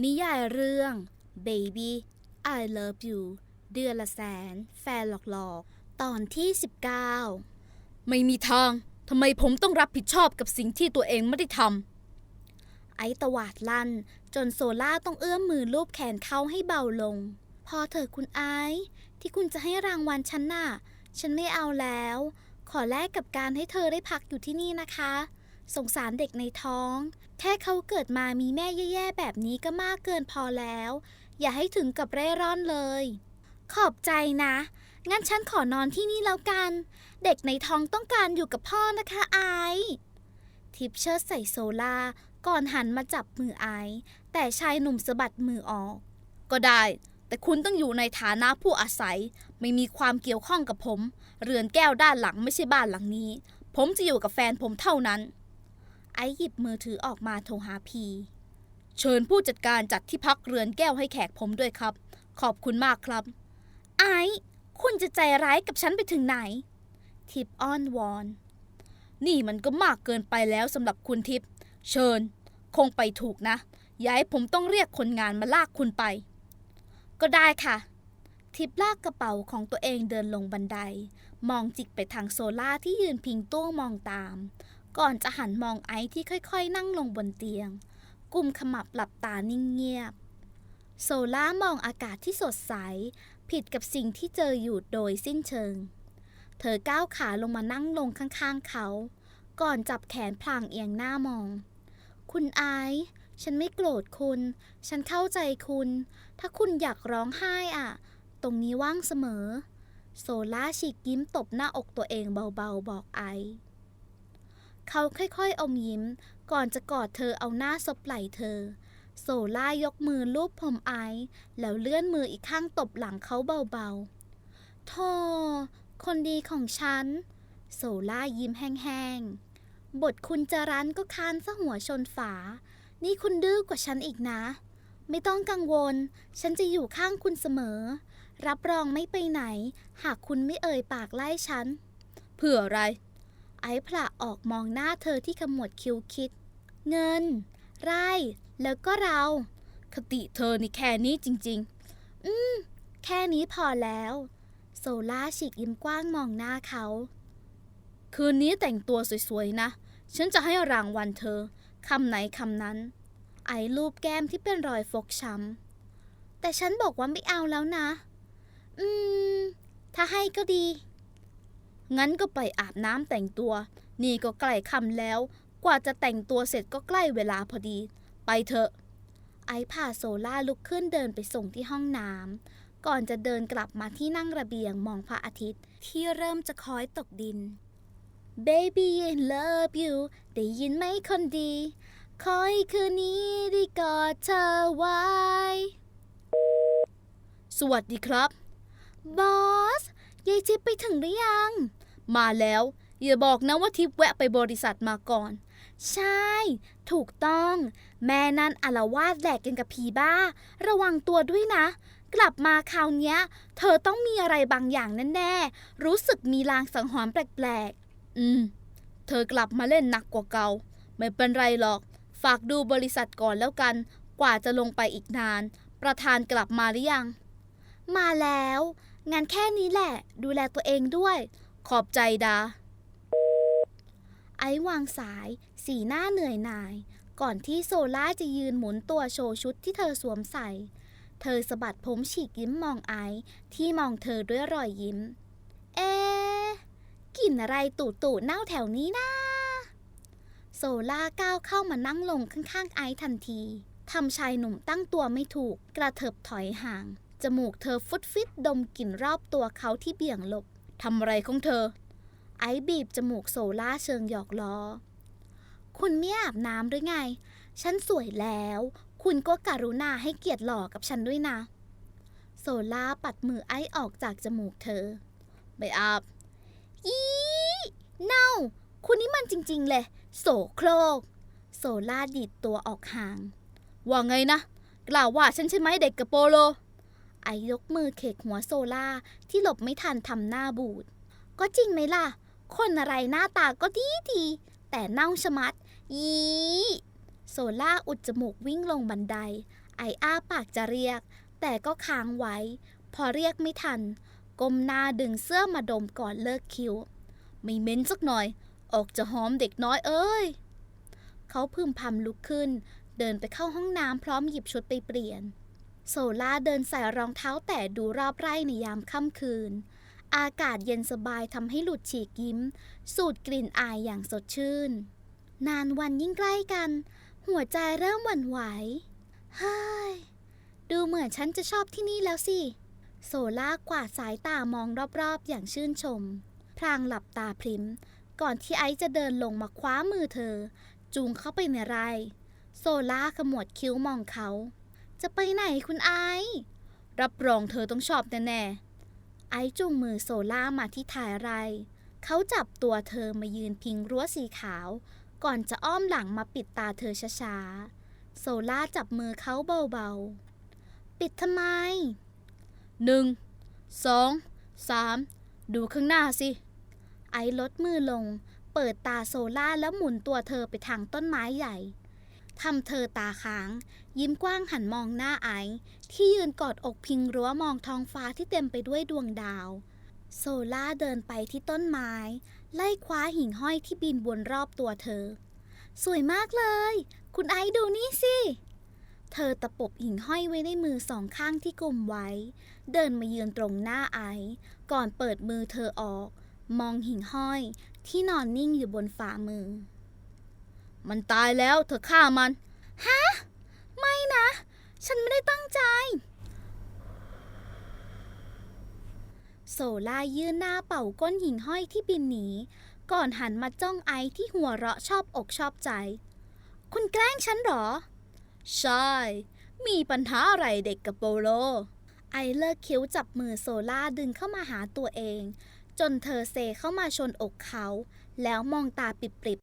นิยายเรื่อง Baby I Love You เดือนละแสน แฟนหลอกๆ ตอนที่ 19 ไม่มีทาง ทำไมผมต้องรับผิดชอบกับสิ่งที่ตัวเองไม่ได้ทำ ไอตวาดลั่น จนโซล่าต้องเอื้อมมือลูบแขนเขาให้เบาลง พอเถอะคุณไอที่คุณจะให้รางวัลฉันน่ะ ฉันไม่เอาแล้ว ขอแลกกับการให้เธอได้พักอยู่ที่นี่นะคะ สงสารเด็กในท้อง แค่เขาเกิดมามีแม่แย่ๆแบบนี้ก็มากเกินพอแล้ว อย่าให้ถึงกับเร่ร่อนเลย ขอบใจนะ งั้นฉันขอนอนที่นี่แล้วกัน เด็กในท้องต้องการอยู่กับพ่อนะคะไอทิปเชิดใส่โซลาก่อนหันมาจับมือไอแต่ชายหนุ่มสะบัดมือออก ก็ได้ แต่คุณต้องอยู่ในฐานะผู้อาศัย ไม่มีความเกี่ยวข้องกับผม เรือนแก้วด้านหลังไม่ใช่บ้านหลังนี้ ผมจะอยู่กับแฟนผมเท่านั้น ไอหยิบมือถือออกมาโทรหาพีเชิญผู้จัดการจัดที่พักเรือนแก้วให้แขกผมด้วยครับ ขอบคุณมากครับ ไอคุณจะใจร้ายกับฉันไปถึงไหน ทิปอ้อนวอน นี่มันก็มากเกินไปแล้วสำหรับคุณทิพย์เชิญ คงไปถูกนะอย่าให้ผมต้องเรียกคนงานมาลากคุณไป ก็ได้ค่ะ ทิปลากกระเป๋าของตัวเองเดินลงบันได มองจิกไปทางโซล่าที่ยืนพิงตู้มองตาม ก่อนจะหันมองไอซ์ที่ค่อยๆ นั่งลงบนเตียง กุมขมับหลับตานิ่งเงียบ โซล่ามองอากาศที่สดใส ผิดกับสิ่งที่เจออยู่โดยสิ้นเชิง เธอก้าวขาลงมานั่งลงข้างๆเขา ก่อนจับแขนพลางเอียงหน้ามอง คุณไอซ์ฉันไม่โกรธคุณ ฉันเข้าใจคุณ ถ้าคุณอยากร้องไห้อะตรงนี้ว่างเสมอ โซล่าฉีกยิ้มตบหน้าอกตัวเองเบาๆ บอกไอซ์ เขาค่อยๆอมยิ้ม ก่อนจะกอดเธอเอาหน้าซบไหล่เธอ โซล่ายกมือลูบผมไอแล้วเลื่อนมืออีกข้างตบหลังเขาเบาๆโธ่คนดีของฉัน โซล่ายิ้มแห้งๆ บทคุณจรันก็คานซะหัวชนฝา นี่คุณดื้อกว่าฉันอีกนะ ไม่ต้องกังวล ฉันจะอยู่ข้างคุณเสมอ รับรองไม่ไปไหน หากคุณไม่เอ่ยปากไล่ฉันเพื่ออะไร ไอ้ผละออกมองหน้าเธอที่ขมวดคิ้วคิด เงิน ไร่ แล้วก็เรา คติเธอนี่แค่นี้จริง ๆ อืม แค่นี้พอแล้ว โซล่าฉีกยิ้มกว้างมองหน้าเขา คืนนี้แต่งตัวสวยๆนะ ฉันจะให้รางวัลเธอ คำไหนคำนั้น ไอ้รูปแก้มที่เป็นรอยฟกช้ำแต่ฉันบอกว่าไม่เอาแล้วนะ อืม ถ้าให้ก็ดี งั้นก็ไปอาบน้ำแต่งตัว นี่ก็ใกล้ค่ำแล้ว กว่าจะแต่งตัวเสร็จก็ใกล้เวลาพอดี ไปเถอะ ไอพาโซล่าลุกขึ้นเดินไปส่งที่ห้องน้ำก่อนจะเดินกลับมาที่นั่งระเบียงมองพระอาทิตย์ ที่เริ่มจะคล้อยตกดิน Baby I love you ได้ยินไหมคนดีขอให้คืนนี้ได้กอดเธอไว้ สวัสดีครับ บอส ยายจิ๊บไปถึงหรือยัง มาแล้ว อย่าบอกนะว่าทิพย์แวะไปบริษัทมาก่อน ใช่ ถูกต้อง แม่นั่นอารวาสแหลกกันกับผีบ้า ระวังตัวด้วยนะ กลับมาคราวเนี้ย เธอต้องมีอะไรบางอย่างแน่ๆ รู้สึกมีลางสังหรณ์แปลกๆ อืม เธอกลับมาเล่นหนักกว่าเก่า ไม่เป็นไรหรอก ฝากดูบริษัทก่อนแล้วกัน กว่าจะลงไปอีกนาน ประธานกลับมาหรือยัง มาแล้ว งานแค่นี้แหละ ดูแลตัวเองด้วย ขอบใจดา ไอวางสาย สีหน้าเหนื่อยหน่าย ก่อนที่โซล่าจะยืนหมุนตัวโชว์ชุดที่เธอสวมใส่ เธอสะบัดผมฉีกยิ้มมองไอที่มองเธอด้วยรอยยิ้ม เอ๊กลิ่นอะไรตู่ตู่เน่าแถวนี้นะโซล่าก้าวเข้ามานั่งลงข้างๆไอทันทีทำชายหนุ่มตั้งตัวไม่ถูก กระเถิบถอยห่าง จมูกเธอฟุดฟิตดมกลิ่นรอบตัวเขาที่เบี่ยงหลบ ทำอะไรของเธอ ไอบีบจมูกโซล่าเชิงหยอกล้อ คุณไม่อาบน้ำหรือไง ฉันสวยแล้ว คุณก็การุณาให้เกียรติหล่อกับฉันด้วยนะ โซล่าปัดมือไอออกจากจมูกเธอ ไม่อาบ อีเน่า คุณนี่มันจริง ๆ เลย โสโครก โซล่าดีดตัวออกห่าง ว่าไงนะ กล่าวว่าฉันใช่ไหมเด็กกระโปโล ไอยกมือเขกหัวโซล่าที่หลบไม่ทันทำหน้าบูด ก็จริงไหมล่ะ คนอะไรหน้าตาก็ดีดี แต่เน่าชะมัด ยีโซล่าอุดจมูกวิ่งลงบันได ไออ้าปากจะเรียก แต่ก็ค้างไว้ พอเรียกไม่ทัน ก้มหน้าดึงเสื้อมาดมก่อนเลิกคิ้ว ไม่เม็นสักหน่อย ออกจะหอมเด็กน้อยเอ้ย เขาพึมพำลุกขึ้น เดินไปเข้าห้องน้ำพร้อมหยิบชุดไปเปลี่ยน โซล่าเดินใส่รองเท้าแต่ดูรอบไร่ในยามค่ำคืน อากาศเย็นสบายทำให้หลุดฉีกยิ้ม สูดกลิ่นอายอย่างสดชื่น นานวันยิ่งใกล้กัน หัวใจเริ่มหวั่นไหว เฮ้ย ดูเหมือนฉันจะชอบที่นี่แล้วสิ โซล่ากวาดสายตามองรอบๆ อย่างชื่นชม พลางหลับตาพริม ก่อนที่ไอซ์จะเดินลงมาคว้ามือเธอ จูงเข้าไปในไร่ โซล่าขมวดคิ้วมองเขา จะไปไหนคุณไอซ์รับรองเธอต้องชอบแน่ๆ ไอซ์จูงมือโซล่ามาที่ท้ายไร เขาจับตัวเธอมายืนพิงรั้วสีขาว ก่อนจะอ้อมหลังมาปิดตาเธอช้าๆ โซล่าจับมือเขาเบาๆ ปิดทำไม หนึ่ง สอง สาม ดูข้างหน้าสิ ไอซ์ลดมือลง เปิดตาโซล่าแล้วหมุนตัวเธอไปทางต้นไม้ใหญ่ ทำเธอตาค้าง ยิ้มกว้างหันมองหน้าไอซ์ที่ยืนกอดอกพิงรั้วมองท้องฟ้าที่เต็มไปด้วยดวงดาว โซล่าเดินไปที่ต้นไม้ ไล่คว้าหิ่งห้อยที่บินวนรอบตัวเธอ สวยมากเลย คุณไอซ์ดูนี่สิ เธอตะปบหิ่งห้อยไว้ในมือสองข้างที่กุมไว้ เดินมายืนตรงหน้าไอซ์ก่อนเปิดมือเธอออก มองหิ่งห้อยที่นอนนิ่งอยู่บนฝ่ามือ มันตายแล้วเธอฆ่ามัน ฮะ ไม่นะ ฉันไม่ได้ตั้งใจ โซล่ายื่นหน้าเป่าก้นหิ่งห้อยที่บินหนี ก่อนหันมาจ้องไอที่หัวเราะชอบอกชอบใจ คุณแกล้งฉันหรอ ใช่ มีปัญหาอะไรเด็กกับโปโล ไอเลิกคิ้วจับมือโซล่าดึงเข้ามาหาตัวเอง จนเธอเซเข้ามาชนอกเขา แล้วมองตาปิบ